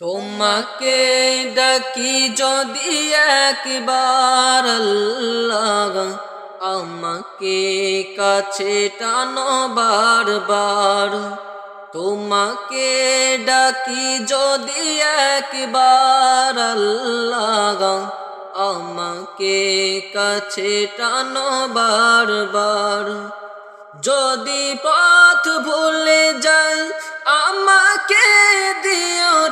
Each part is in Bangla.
তোমাকে ডাকি যদি একবার আল্লাহ আমাকে কাছে টানো বারবার। তোমাকে ডাকি যদি একবার আল্লাহ আমাকে কাছে টানো বারবার। যদি পথ ভুলে যাই আমাকে দিও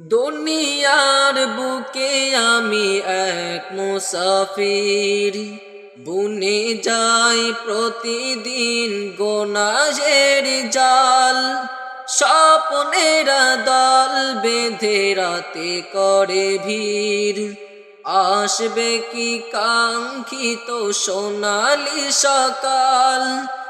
দুনিয়ার বুকে আমি এক মুসাফির। বুনে যাই প্রতিদিন গোনাজের জাল। স্বপ্নেরা দল বেঁধে রাতে করে ভিড়। আসবে কি কাঙ্ক্ষিত সোনালি সকাল?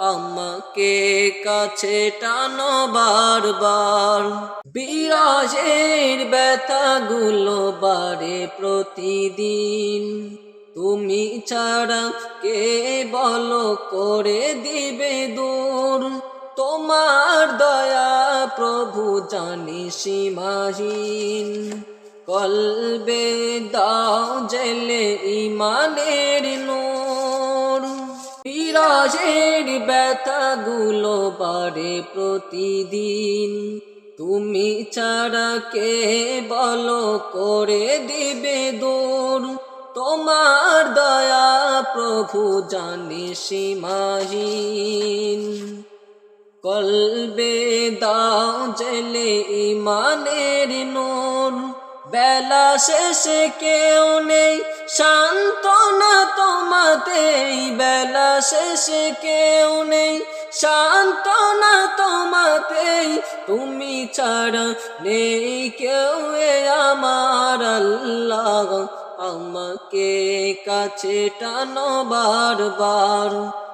আমাকে কাছে টানো বারবার। বিরাজের ব্যথাগুলো বাড়ে প্রতিদিন। তুমি ছাড়া কে বলো করে দিবে দূর। তোমার দয়া প্রভু জানি সীমাহীন। কলবে দাও জেলে ইমানের নূর। বিরাজের ব্যথাগুলো বাড়ে প্রতিদিন। তুমি ছাড়া কে বলো করে দিবে দূর। তোমার দয়া প্রভু জানি সীমাহীন। কলবে দাও জেলে ইমানের নূর। বেলা শেষে কেউ নেই সান্ত্বনা তোমাতেই বেলা শেষে কেউ নেই শান্ত না তোমাতেই। তুমি ছাড়া নেই কেউ আমার আল্লাহ। আমাকে কাছে টানো বারবার।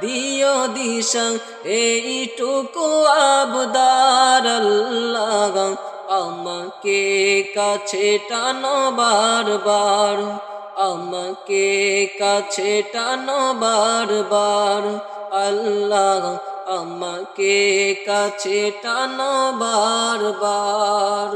দিও দিশা, এইটুকু আবদার আল্লাহ আমাকে কাছে টানো বারবার, আমাকে কাছে টানো বারবার আল্লাহ আমাকে কাছে টানো বারবার।